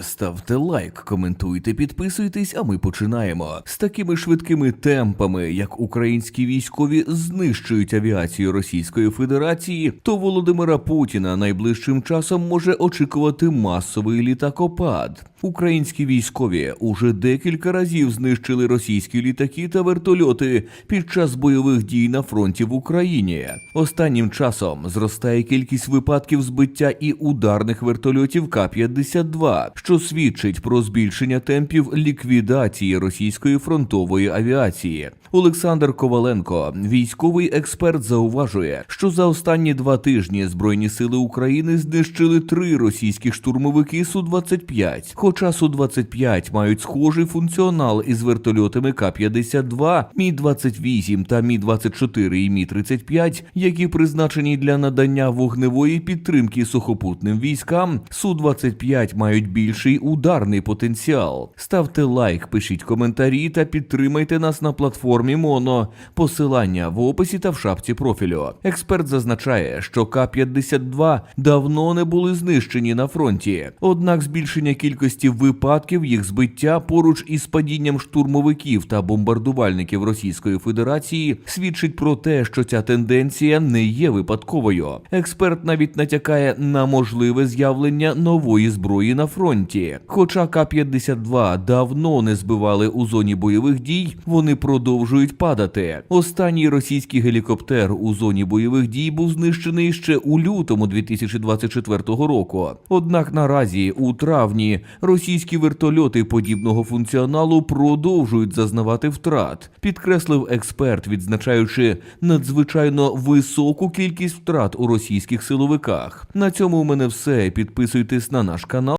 Ставте лайк, коментуйте, підписуйтесь, а ми починаємо. З такими швидкими темпами, як українські військові знищують авіацію Російської Федерації, то Володимира Путіна найближчим часом може очікувати масовий літакопад. Українські військові уже декілька разів знищили російські літаки та вертольоти під час бойових дій на фронті в Україні. Останнім часом зростає кількість випадків збиття і ударних вертольотів К-52, що свідчить про збільшення темпів ліквідації російської фронтової авіації. Олександр Коваленко, військовий експерт, зауважує, що за останні два тижні збройні сили України знищили три російські штурмовики Су-25. Хоча Су-25 мають схожий функціонал із вертольотами К-52, Мі-28 та Мі-24 і Мі-35, які призначені для надання вогневої підтримки сухопутним військам, Су-25 мають більший ударний потенціал. Ставте лайк, пишіть коментарі та підтримайте нас на платформі Моно. Посилання в описі та в шапці профілю. Експерт зазначає, що К-52 давно не були знищені на фронті. Однак збільшення кількості випадків їх збиття поруч із падінням штурмовиків та бомбардувальників Російської Федерації свідчить про те, що ця тенденція не є випадковою. Експерт навіть натякає на можливе з'явлення нової зброї на фронті. Хоча К-52 давно не збивали у зоні бойових дій, вони продовжують падати. Останній російський гелікоптер у зоні бойових дій був знищений ще у лютому 2024 року. Однак наразі у травні російські вертольоти подібного функціоналу продовжують зазнавати втрат, підкреслив експерт, відзначаючи надзвичайно високу кількість втрат у російських силовиках. На цьому у мене все. Підписуйтесь на наш канал.